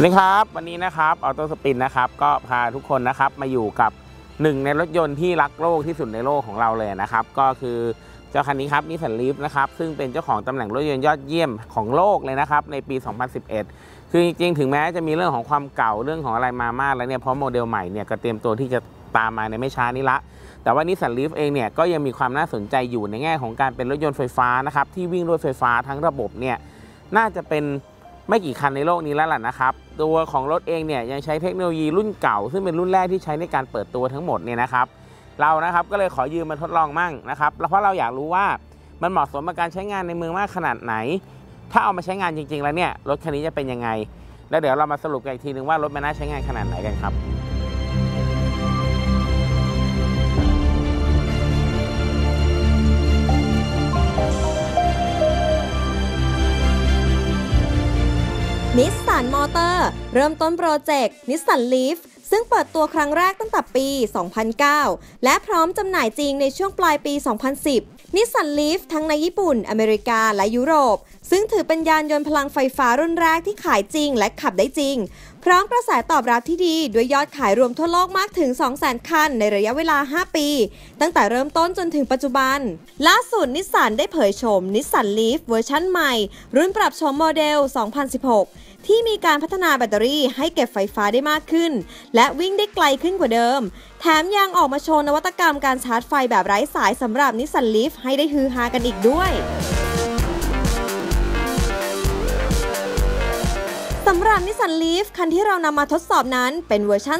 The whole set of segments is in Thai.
วัสดีครับ วันนี้นะครับออโต้สปินนะครับ ก็พาทุกคนนะครับมาอยู่กับหนึ่งในรถยนต์ที่รักโลกที่สุดในโลกของเราเลยนะครับ ก็คือเจ้าคันนี้ครับนิสสันลีฟนะครับซึ่งเป็นเจ้าของตำแหน่งรถยนต์ยอดเยี่ยมของโลกเลยนะครับ ในปี 2011 คือจริงๆ ถึงแม้จะมีเรื่องของความเก่าเรื่องของอะไรมามากแล้วเนี่ยเพราะโมเดลใหม่เนี่ยก็เตรียมตัวที่จะตามมาในไม่ช้านี้ละ แต่ว่านิสสันลีฟเองเนี่ยก็ยังมีความน่าสนใจอยู่ในแง่ของการเป็นรถยนต์ไฟฟ้านะครับที่วิ่งด้วยไฟฟ้าทั้งระบบเนี่ยน่าจะเป็น ไม่กี่คันในโลกนี้แล้วล่ะนะครับ ตัวของรถเองเนี่ยยังใช้เทคโนโลยีรุ่นเก่า ซึ่งเป็นรุ่นแรกที่ใช้ในการเปิดตัวทั้งหมดเนี่ยนะครับ เรานะครับก็เลยขอยืมมาทดลองมั่งนะครับเพราะเราอยากรู้ว่ามันเหมาะสมกับการใช้งานในเมืองมากขนาดไหน ถ้าเอามาใช้งานจริง ๆ แล้วเนี่ยรถคันนี้จะเป็นยังไง แล้วเดี๋ยวเรามาสรุปกันอีกทีนึงว่ารถมันน่าใช้งานขนาดไหนกันครับ สันมอเตอร์ เริ่มต้นโปรเจกต์นิสสันลีฟซึ่งเปิดตัวครั้งแรกตั้งแต่ปี 2009 และพร้อมจำหน่ายจริงในช่วงปลายปี 2010 นิสสันลีฟทั้งในญี่ปุ่น อเมริกา และยุโรป ซึ่งถือเป็นยานยนต์พลังไฟฟ้ารุ่นแรกที่ขายจริงและขับได้จริง พร้อมกระแสตอบรับที่ดี ด้วยยอดขายรวมทั่วโลกมากถึง 200,000 คันในระยะเวลา 5 ปี ตั้งแต่เริ่มต้นจนถึงปัจจุบัน ล่าสุดนิสสันได้เผยโฉมนิสสันลีฟเวอร์ชันใหม่ รุ่นปรับโฉมโมเดล 2016 ที่มีการพัฒนาแบตเตอรี่ให้เก็บไฟฟ้าได้มากขึ้น และวิ่งได้ไกลขึ้นกว่าเดิม แถมยังออกมาโชว์นวัตกรรมการชาร์จไฟแบบไร้สายสำหรับนิสสันลีฟให้ได้ฮือฮากันอีกด้วยสำหรับนิสสันลีฟคันที่เรานำมาทดสอบนั้นเป็นเวอร์ชัน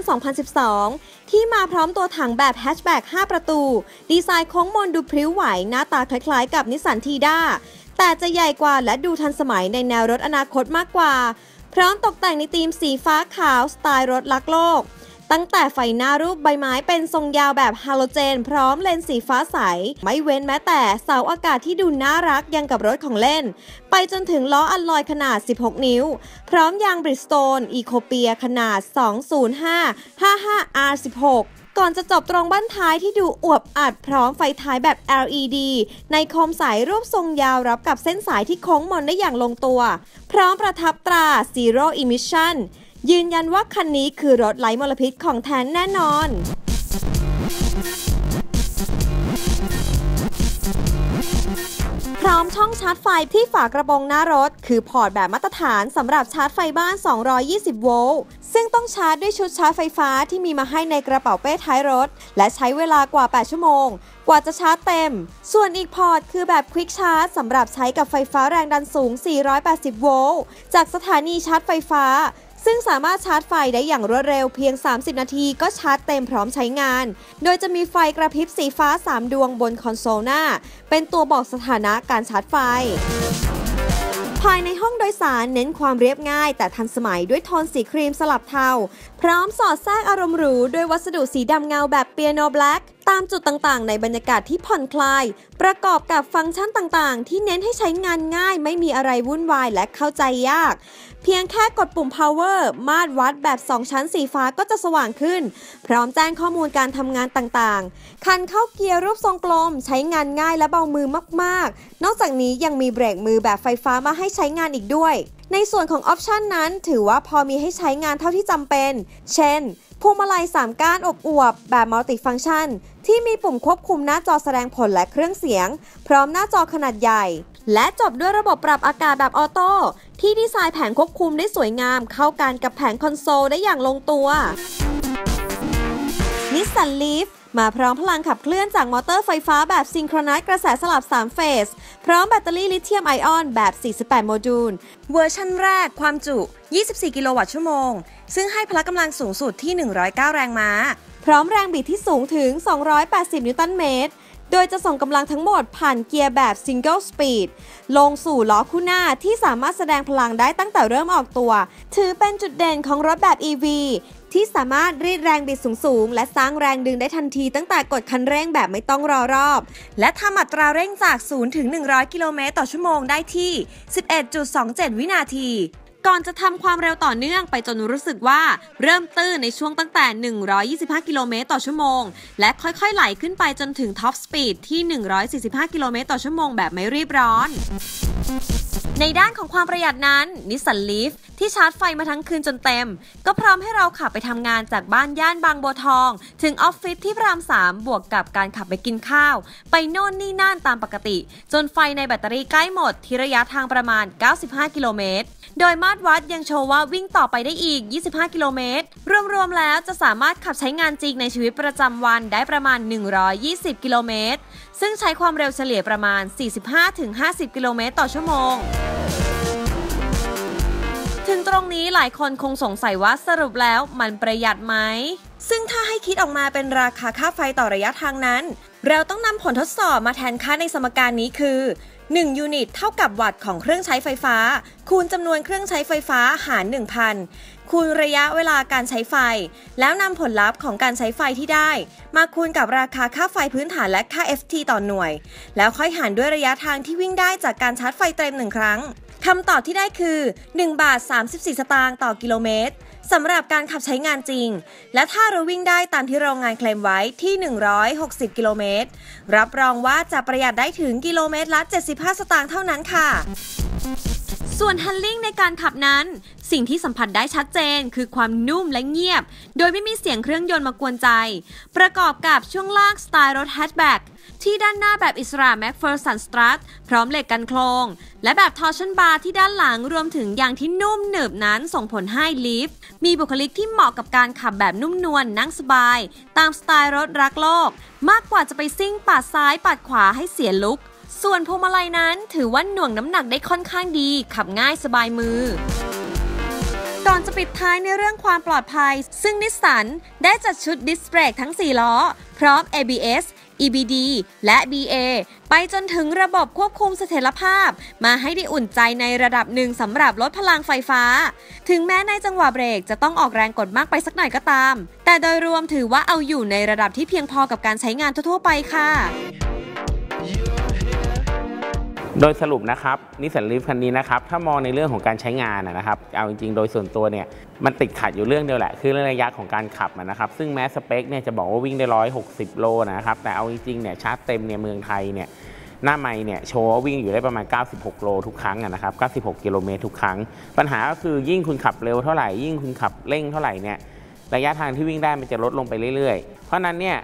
2012 ที่มาพร้อมตัวถังแบบแฮชแบ็ก5 ประตู ดีไซน์โค้งมนดูพริ้วไหว หน้าตาคล้ายๆกับนิสสันทีด้าแต่จะใหญ่กว่าและดูทันสมัยในแนวรถอนาคตมากกว่า พร้อมตกแต่งในธีมสีฟ้าขาวสไตล์รถลักโลก ตั้งแต่ไฟหน้ารูปใบไม้เป็นทรงยาวแบบฮาโลเจน พร้อมเลนส์สีฟ้าใส ไม่เว้นแม้แต่เสาอากาศที่ดูน่ารักยังกับรถของเล่น ไปจนถึงล้ออัลลอยขนาด 16 นิ้ว พร้อมยางบริสโตนอีโคเปียขนาด 205 55 R16 ก่อนจะจบตรงบ้านท้ายที่ดูอวบอัดพร้อมไฟท้ายแบบ LED ในคมสายรูปทรงยาวรับกับเส้นสายที่โค้งมนได้อย่างลงตัว พร้อมประทับตรา Zero Emission ยืนยันว่าคันนี้คือรถไร้มลพิษของแท้แน่นอนพร้อมช่องชาร์จไฟที่ฝากระโปรงหน้ารถ คือพอร์ตแบบมาตรฐานสำหรับชาร์จไฟบ้าน 220 โวลต์ ซึ่งต้องชาร์จด้วยชุดชาร์จไฟฟ้าที่มีมาให้ในกระเป๋าเป้ท้ายรถ และใช้เวลากว่า 8 ชั่วโมง กว่าจะชาร์จเต็ม ส่วนอีกพอร์ตคือแบบควิกชาร์จสำหรับใช้กับไฟฟ้าแรงดันสูง 480 โวลต์ จากสถานีชาร์จไฟฟ้า ซึ่งสามารถชาร์จไฟได้อย่างรวดเร็วเพียง 30 นาทีก็ชาร์จเต็มพร้อมใช้งาน โดยจะมีไฟกระพริบสีฟ้า 3 ดวงบนคอนโซลหน้า เป็นตัวบอกสถานะการชาร์จไฟภายในห้องโดยสารเน้นความเรียบง่าย แต่ทันสมัยด้วยโทนสีครีมสลับเทา พร้อมสอดแทรกอารมณ์หรูด้วยวัสดุสีดำเงาแบบเปียโนแบล็ก ตามจุดต่างๆ ในบรรยากาศที่ผ่อนคลาย ประกอบกับฟังก์ชันต่างๆ ที่เน้นให้ใช้งานง่าย ไม่มีอะไรวุ่นวายและเข้าใจยาก เพียงแค่กดปุ่ม power มาตรวัดแบบ 2 ชั้นสีฟ้าก็จะสว่างขึ้น พร้อมแจ้งข้อมูลการทำงานต่างๆ คันเข้าเกียร์รูปทรงกลม ใช้งานง่ายและเบามือมากๆ นอกจากนี้ยังมีเบรกมือแบบไฟฟ้ามาให้ใช้งานอีกด้วย ในส่วนของออปชันนั้น ถือว่าพอมีให้ใช้งานเท่าที่จำเป็น เช่นพวงมาลัย3ก้านอบอวบแบบมัลติฟังก์ชัน ที่มีปุ่มควบคุมหน้าจอแสดงผลและเครื่องเสียง พร้อมหน้าจอขนาดใหญ่ และจบด้วยระบบปรับอากาศแบบออโต้ที่ดีไซน์แผงควบคุมได้สวยงาม เข้ากันกับแผงคอนโซลได้อย่างลงตัวนิสสันลีฟมาพร้อมพลังขับเคลื่อนจากมอเตอร์ไฟฟ้าแบบซิงโครไนซ์กระแสสลับ 3 เฟส พร้อมแบตเตอรี่ลิเธียมไอออนแบบ 48 โมดูล เวอร์ชันแรกความจุ 24 กิโลวัตต์ชั่วโมง ซึ่งให้พละกำลังสูงสุดที่ 109 แรงม้า ร้อมแรงบิดที่สูงถึง 280 นิวตันเมตร โดยจะส่งกำลังทั้งหมดผ่านเกียร์แบบ Single Speed ลงสู่ล้อคู่หน้าที่สามารถแสดงพลังได้ตั้งแต่เริ่มออกตัว ถือเป็นจุดเด่นของรถแบบ EV ที่สามารถรีดแรงบิดสูงๆ และสร้างแรงดึงได้ทันทีตั้งแต่กดคันเร่งแบบไม่ต้องรอรอบ และทำอัตราเร่งจาก 0 ถึง 100 กิโลเมตรต่อชั่วโมงได้ที่ 11.27 วินาที ก่อนจะทำความเร็วต่อเนื่องไปจนรู้สึกว่าเริ่มตื้นในช่วงตั้งแต่ 125 กิโลเมตรต่อชั่วโมง และค่อยๆ ไหลขึ้นไปจนถึงท็อปสปีดที่ 145 กิโลเมตรต่อชั่วโมงแบบไม่รีบร้อนในด้านของความประหยัดนั้นนิสสันลีฟที่ชาร์จไฟมาทั้งคืนจนเต็ม ก็พร้อมให้เราขับไปทำงานจากบ้านย่านบางบัวทอง ถึงออฟฟิศที่พระรามสามบวกกับการขับไปกินข้าว ไปโน่นนี่นั่นตามปกติ จนไฟในแบตเตอรี่ใกล้หมดที่ระยะทางประมาณ 95 กิโลเมตร โดยมาตรวัดยังโชว์ว่าวิ่งต่อไปได้อีก 25 กิโลเมตร รวมๆ แล้วจะสามารถขับใช้งานจริงในชีวิตประจำวันได้ประมาณ 120 กิโลเมตร ซึ่งใช้ความเร็วเฉลี่ยประมาณ 45-50 กิโลเมตรต่อชั่วโมงถึงตรงนี้หลายคนคงสงสัยว่าสรุปแล้วมันประหยัดไหม ซึ่งถ้าให้คิดออกมาเป็นราคาค่าไฟต่อระยะทางนั้น เราต้องนำผลทดสอบมาแทนค่าในสมการนี้คือ 1 ยูนิตเท่ากับวัตต์ของเครื่องใช้ไฟฟ้า คูณจำนวนเครื่องใช้ไฟฟ้าหาร 1,000 คูณระยะเวลาการใช้ไฟ แล้วนำผลลัพธ์ของการใช้ไฟที่ได้ มาคูณกับราคาค่าไฟพื้นฐานและค่า FT ต่อหน่วย แล้วค่อยหารด้วยระยะทางที่วิ่งได้จากการชาร์จไฟเต็มหนึ่งครั้งคำตอบที่ได้คือ 1 บาท 34 สตางค์ต่อกิโลเมตร สำหรับการขับใช้งานจริง และถ้าเราวิ่งได้ตามที่โรงงานเคลมไว้ที่ 160 กิโลเมตร รับรองว่าจะประหยัดได้ถึงกิโลเมตรละ 75 สตางค์เท่านั้นค่ะ ส่วนฮันลิงในการขับนั้น สิ่งที่สัมผัสได้ชัดเจนคือความนุ่มและเงียบ โดยไม่มีเสียงเครื่องยนต์มากวนใจ ประกอบกับช่วงล่างสไตล์รถแฮชแบ็กที่ด้านหน้าแบบอิสระแม็กเฟอร์สันสตรัทพร้อมเหล็กกันโครง และแบบทอร์ชันบาร์ที่ด้านหลังรวมถึงยางที่นุ่มหนึบนั้นส่งผลให้ลีฟมีบุคลิกที่เหมาะกับการขับแบบนุ่มนวลนั่งสบาย ตามสไตล์รถรักโลก มากกว่าจะไปซิ่งปาดซ้ายปาดขวาให้เสียลุก ส่วนพวงมาลัยนั้นถือว่าหน่วงน้ำหนักได้ค่อนข้างดี ขับง่ายสบายมือ ก่อนจะปิดท้ายในเรื่องความปลอดภัย ซึ่งนิสสันได้จัดชุดดิสเบรกทั้ง 4 ล้อ พร้อม ABS EBD และ BA ไปจนถึงระบบควบคุมเสถียรภาพ มาให้ได้อุ่นใจในระดับหนึ่งสำหรับรถพลังไฟฟ้า ถึงแม้ในจังหวะเบรกจะต้องออกแรงกดมากไปสักหน่อยก็ตาม แต่โดยรวมถือว่าเอาอยู่ในระดับที่เพียงพอกับการใช้งานทั่วๆไปค่ะ โดยสรุปนะครับนิสสันลีฟคันนี้นะครับถ้ามองในเรื่องของการใช้งานนะครับเอาจริงๆ โดยส่วนตัวเนี่ยมันติดขัดอยู่เรื่องเดียวแหละ คือเรื่องระยะของการขับนะครับซึ่งแม้สเปคเนี่ยจะบอกว่าวิ่งได้ 160 โลนะครับแต่เอาจริงๆเนี่ยชาร์จเต็มเนี่ยเมืองไทยเนี่ยหน้าไม่เนี่ยโชว์วิ่งอยู่ได้ประมาณ 96 โลทุกครั้งนะครับ96 กิโลเมตรทุกครั้ง ปัญหาก็คือยิ่งคุณขับเร็วเท่าไหร่ยิ่งคุณขับเร่งเท่าไหร่เนี่ยระยะทางที่วิ่งได้มันจะลดลงไปเรื่อยๆ เพราะฉะนั้นเนี่ย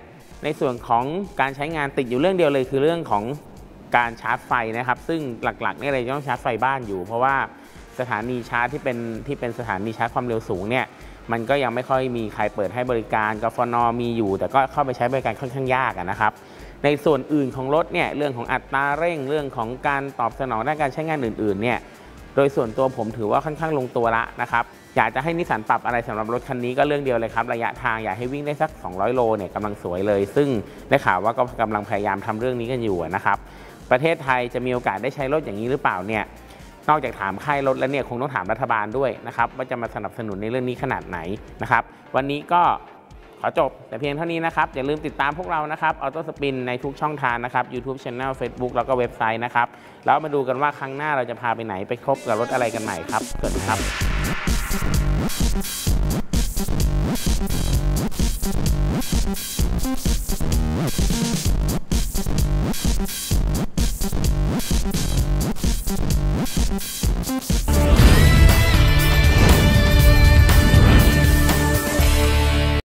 ในส่วนของการใช้งานติดอยู่เรื่องเดียวเลยคือเรื่องของ การชาร์จไฟนะครับ ซึ่งหลักๆเนี่ยเราจะต้องชาร์จไฟบ้านอยู่ เพราะว่าสถานีชาร์จที่เป็นที่เป็นสถานีชาร์จความเร็วสูงเนี่ยมันก็ยังไม่ค่อยมีใครเปิดให้บริการกฟนมีอยู่ แต่ก็เข้าไปใช้บริการค่อนข้างยากนะครับ ในส่วนอื่นของรถเนี่ยเรื่องของอัตราเร่งเรื่องของการตอบสนองด้านการใช้งานอื่นๆเนี่ยโดยส่วนตัวผมถือว่าค่อนข้างลงตัวละนะครับอยากจะให้นิสสันปรับอะไรสำหรับรถคันนี้ก็เรื่องเดียวเลยครับระยะทางอยากให้วิ่งได้สัก 200 โลเนี่ยกำลังสวยเลย ซึ่งได้ข่าวว่าก็กำลังพยายามทำเรื่องนี้กันอยู่นะครับ ประเทศไทยจะมีโอกาสได้ใช้รถอย่างนี้หรือเปล่าเนี่ยนอกจากถามค่ายรถแล้วเนี่ยคงต้องถามรัฐบาลด้วยนะครับว่าจะมาสนับสนุนในเรื่องนี้ขนาดไหนนะครับ วันนี้ก็ขอจบแต่เพียงเท่านี้นะครับ อย่าลืมติดตามพวกเรานะครับออโต้สปินในทุกช่องทางนะครับ YouTube Channel Facebook แล้วก็เว็บไซต์นะครับ แล้วมาดูกันว่าครั้งหน้าเราจะพาไปไหนไปคบกับรถอะไรกันใหม่ครับสวัสดีครับ